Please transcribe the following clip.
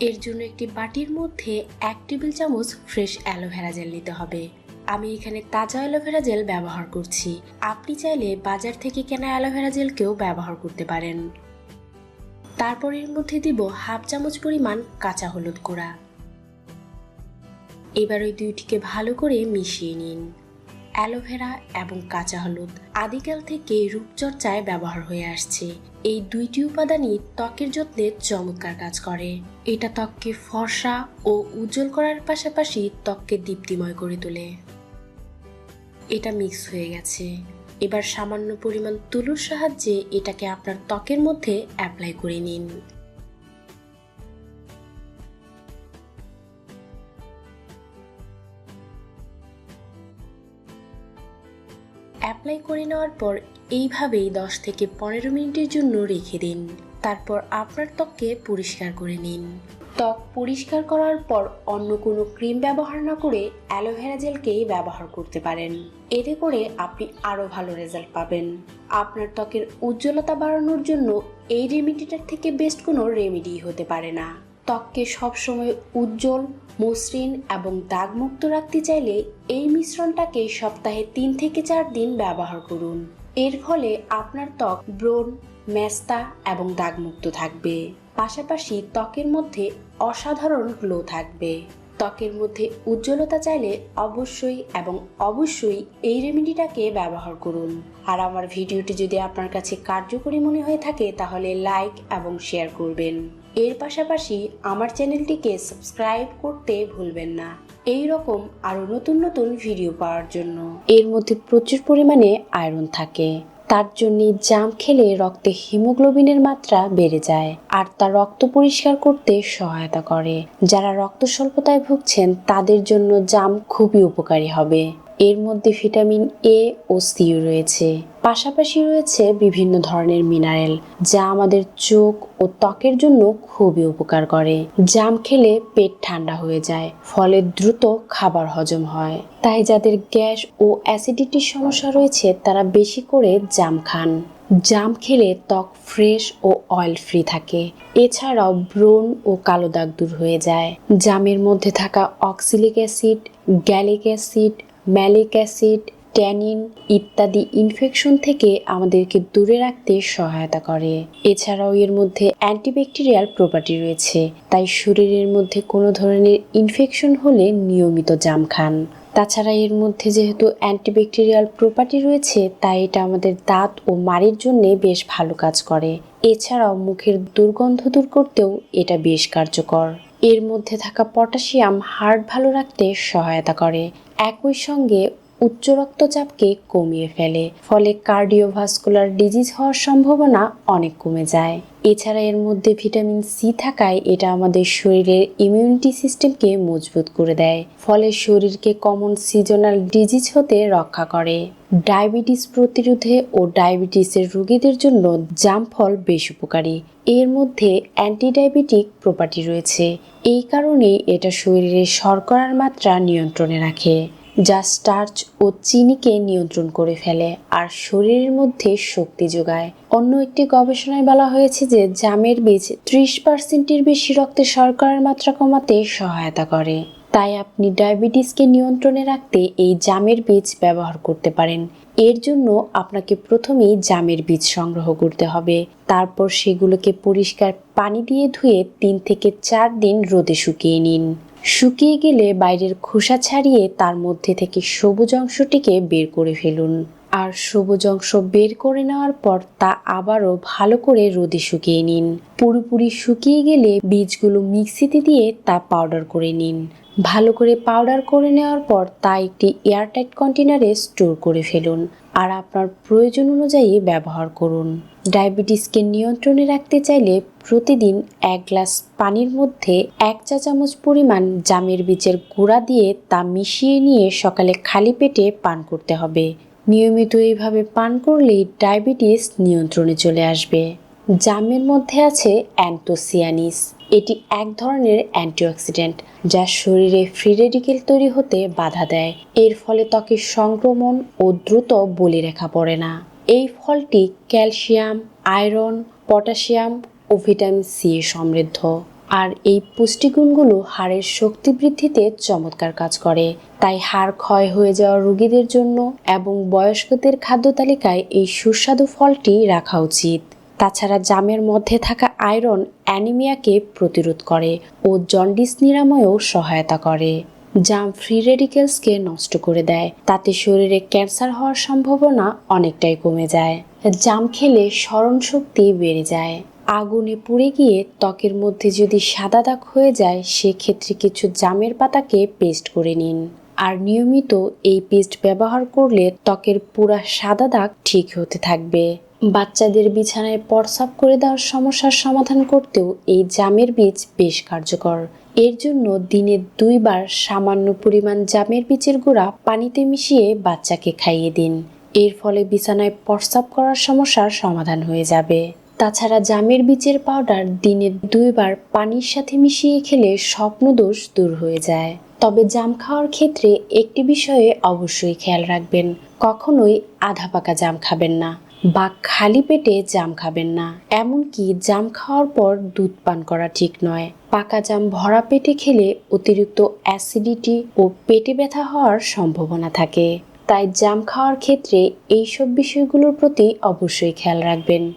এর জন্য একটি বাটির মধ্যে এক টেবিল চামচ ফ্রেশ অ্যালোভেরা জেল নিতে হবে। আমি এখানে তাজা অ্যালোভেরা জেল ব্যবহার করছি। আপনি চাইলে বাজার থেকে কেনা অ্যালোভেরা জেলকেও ব্যবহার করতে পারেন। তারপর এর মধ্যে দিব হাফ চামচ পরিমাণ কাঁচা হলুদ গুঁড়া। এবার ওই দুইটিকে ভালো করে মিশিয়ে নিন। অ্যালোভেরা এবং কাঁচা হলুদ আদিকাল থেকে রূপচর্চায় ব্যবহার হয়ে আসছে। এই দুইটি উপাদানই ত্বকের যত্নে চমৎকার কাজ করে। এটা ত্বককে ফর্সা ও উজ্জ্বল করার পাশাপাশি ত্বককে দীপ্তিময় করে তোলে। এটা মিক্স হয়ে গেছে। এবার সামান্য পরিমাণ তুলোর সাহায্যে এটাকে আপনার ত্বকের মধ্যে অ্যাপ্লাই করে নিন। অ্যাপ্লাই করে নেওয়ার পর এইভাবেই দশ থেকে পনেরো মিনিটের জন্য রেখে দিন। তারপর আপনার ত্বককে পরিষ্কার করে নিন। ত্বক পরিষ্কার করার পর অন্য কোনো ক্রিম ব্যবহার না করে অ্যালোভেরা জেলকেই ব্যবহার করতে পারেন। এতে করে আপনি আরও ভালো রেজাল্ট পাবেন। আপনার ত্বকের উজ্জ্বলতা বাড়ানোর জন্য এই রেমিডিটার থেকে বেস্ট কোনো রেমিডি হতে পারে না। ত্বককে সবসময় উজ্জ্বল, মসৃণ এবং দাগমুক্ত রাখতে চাইলে এই মিশ্রণটাকে সপ্তাহে তিন থেকে চার দিন ব্যবহার করুন। এর ফলে আপনার ত্বক ব্রণ, মেস্তা এবং দাগমুক্ত থাকবে। পাশাপাশি ত্বকের মধ্যে অসাধারণ গ্লো থাকবে। ত্বকের মধ্যে উজ্জ্বলতা চাইলে অবশ্যই এবং অবশ্যই এই রেমেডিটাকে ব্যবহার করুন। আর আমার ভিডিওটি যদি আপনার কাছে কার্যকরী মনে হয়ে থাকে, তাহলে লাইক এবং শেয়ার করবেন। এর পাশাপাশি আমার চ্যানেলটিকে সাবস্ক্রাইব করতে ভুলবেন না। এই রকম আরও নতুন নতুন ভিডিও পাওয়ার জন্য। এর মধ্যে প্রচুর পরিমাণে আয়রন থাকে। তার জন্য জাম খেলে রক্তে হিমোগ্লোবিনের মাত্রা বেড়ে যায় আর তা রক্ত পরিষ্কার করতে সহায়তা করে। যারা রক্ত স্বল্পতায় ভুগছেন, তাদের জন্য জাম খুবই উপকারী হবে। এর মধ্যে ভিটামিন এ ও সি রয়েছে। পাশাপাশি রয়েছে বিভিন্ন ধরনের মিনারেল যা আমাদের চোখ ও ত্বকের জন্য খুবই উপকার করে। জাম খেলে পেট ঠান্ডা হয়ে যায়, ফলে দ্রুত খাবার হজম হয়। তাই যাদের গ্যাস ও অ্যাসিডিটির সমস্যা রয়েছে, তারা বেশি করে জাম খান। জাম খেলে ত্বক ফ্রেশ ও অয়েল ফ্রি থাকে। এছাড়াও ব্রণ ও কালো দাগ দূর হয়ে যায়। জামের মধ্যে থাকা oxalic acid gallic acid malic acid, tannin ইত্যাদি ইনফেকশন থেকে আমাদেরকে দূরে রাখতে সহায়তা করে। এছাড়াও এর মধ্যে অ্যান্টিব্যাকটেরিয়াল প্রপার্টি রয়েছে, তাই শরীরের মধ্যে কোনো ধরনের ইনফেকশন হলে নিয়মিত জাম খান। তাছাড়া এর মধ্যে যেহেতু অ্যান্টিব্যাকটেরিয়াল প্রপার্টি রয়েছে, তাই এটা আমাদের দাঁত ও মাড়ির জন্য বেশ ভালো কাজ করে। এছাড়াও মুখের দুর্গন্ধ দূর করতেও এটা বেশ কার্যকর। এর মধ্যে থাকা পটাশিয়াম হার্ট ভালো রাখতে সহায়তা করে। একই সঙ্গে উচ্চ রক্তচাপকে কমিয়ে ফেলে। ফলে কার্ডিওভাস্কুলার ডিজিজ হওয়ার সম্ভাবনা অনেক কমে যায়। এছাড়া এর মধ্যে ভিটামিন সি থাকায় এটা আমাদের শরীরের ইমিউনিটি সিস্টেমকে মজবুত করে দেয়। ফলে শরীরকে কমন সিজনাল ডিজিজ হতে রক্ষা করে। ডায়াবেটিস প্রতিরোধে ও ডায়াবেটিসের রোগীদের জন্য জাম ফল বেশ উপকারী। এর মধ্যে অ্যান্টিডায়াবেটিক প্রপার্টি রয়েছে। এই কারণেই এটা শরীরে শর্করার মাত্রা নিয়ন্ত্রণে রাখে। যা স্টার্চ ও চিনিকে নিয়ন্ত্রণ করে ফেলে আর শরীরের মধ্যে শক্তি যোগায়। অন্য একটি গবেষণায় বলা হয়েছে যে জামের বীজ ত্রিশ পার্সেন্টের বেশি রক্তে শর্করার মাত্রা কমাতে সহায়তা করে। তাই আপনি ডায়াবেটিসকে নিয়ন্ত্রণে রাখতে এই জামের বীজ ব্যবহার করতে পারেন। এর জন্য আপনাকে প্রথমেই জামের বীজ সংগ্রহ করতে হবে। তারপর সেগুলোকে পরিষ্কার পানি দিয়ে ধুয়ে তিন থেকে চার দিন রোদে শুকিয়ে নিন। শুকিয়ে গেলে বাইরের খোসা ছাড়িয়ে তার মধ্যে থেকে সবুজ অংশটিকে বের করে ফেলুন। আর সবুজ অংশ বের করে নেওয়ার পর তা আবারও ভালো করে রোদে শুকিয়ে নিন। পুরোপুরি শুকিয়ে গেলে বীজগুলো মিক্সিতে দিয়ে তা পাউডার করে নিন। ভালো করে পাউডার করে নেওয়ার পর তা একটি এয়ারটাইট কন্টেনারে স্টোর করে ফেলুন। আর আপনার প্রয়োজন অনুযায়ী ব্যবহার করুন। ডায়াবেটিসকে নিয়ন্ত্রণে রাখতে চাইলে প্রতিদিন এক গ্লাস পানির মধ্যে এক চা চামচ পরিমাণ জামের বীজের গুঁড়া দিয়ে তা মিশিয়ে নিয়ে সকালে খালি পেটে পান করতে হবে। নিয়মিত এইভাবে পান করলেই ডায়াবেটিস নিয়ন্ত্রণে চলে আসবে। জামের মধ্যে আছে অ্যান্টোসিয়ানিস এটি এক ধরনের অ্যান্টিঅক্সিডেন্ট যা শরীরে ফ্রি রেডিকেল তৈরি হতে বাধা দেয়। এর ফলে ত্বকের সংক্রমণ ও দ্রুত বলিরেখা পড়ে না। এই ফলটি ক্যালসিয়াম, আয়রন, পটাশিয়াম ও ভিটামিন সি সমৃদ্ধ। আর এই পুষ্টিগুণগুলো হাড়ের শক্তি বৃদ্ধিতে চমৎকার কাজ করে। তাই হাড় ক্ষয় হয়ে যাওয়া রোগীদের জন্য এবং বয়স্কদের খাদ্য তালিকায় এই সুস্বাদু ফলটি রাখা উচিত। তাছাড়া জামের মধ্যে থাকা আয়রন অ্যানিমিয়াকে প্রতিরোধ করে ও জন্ডিস নিরাময়েও সহায়তা করে। জাম ফ্রি রেডিকেলসকে নষ্ট করে দেয়। তাতে শরীরে ক্যান্সার হওয়ার সম্ভাবনা অনেকটাই কমে যায়। জাম খেলে স্মরণ শক্তি বেড়ে যায়। আগুনে পুড়ে গিয়ে ত্বকের মধ্যে যদি সাদা দাগ হয়ে যায়, সেক্ষেত্রে কিছু জামের পাতাকে পেস্ট করে নিন। আর নিয়মিত এই পেস্ট ব্যবহার করলে ত্বকের পুরা সাদা দাগ ঠিক হতে থাকবে। বাচ্চাদের বিছানায় প্রসাব করে দেওয়ার সমস্যার সমাধান করতেও এই জামের বীজ বেশ কার্যকর। এর জন্য দিনে দুইবার সামান্য পরিমাণ জামের বীজের গুঁড়া পানিতে মিশিয়ে বাচ্চাকে খাইয়ে দিন। এর ফলে বিছানায় প্রস্রাব করার সমস্যার সমাধান হয়ে যাবে। তাছাড়া জামের বীজের পাউডার দিনে দুইবার পানির সাথে মিশিয়ে খেলে স্বপ্নদোষ দূর হয়ে যায়। তবে জাম খাওয়ার ক্ষেত্রে একটি বিষয়ে অবশ্যই খেয়াল রাখবেন, কখনোই আধা পাকা জাম খাবেন না। বা খালি পেটে জাম খাবেন না। এমনকি জাম খাওয়ার পর দুধ পান করা ঠিক নয়। পাকা জাম ভরা পেটে খেলে অতিরিক্ত অ্যাসিডিটি ও পেটে ব্যথা হওয়ার সম্ভাবনা থাকে। তাই জাম খাওয়ার ক্ষেত্রে এইসব বিষয়গুলোর প্রতি অবশ্যই খেয়াল রাখবেন।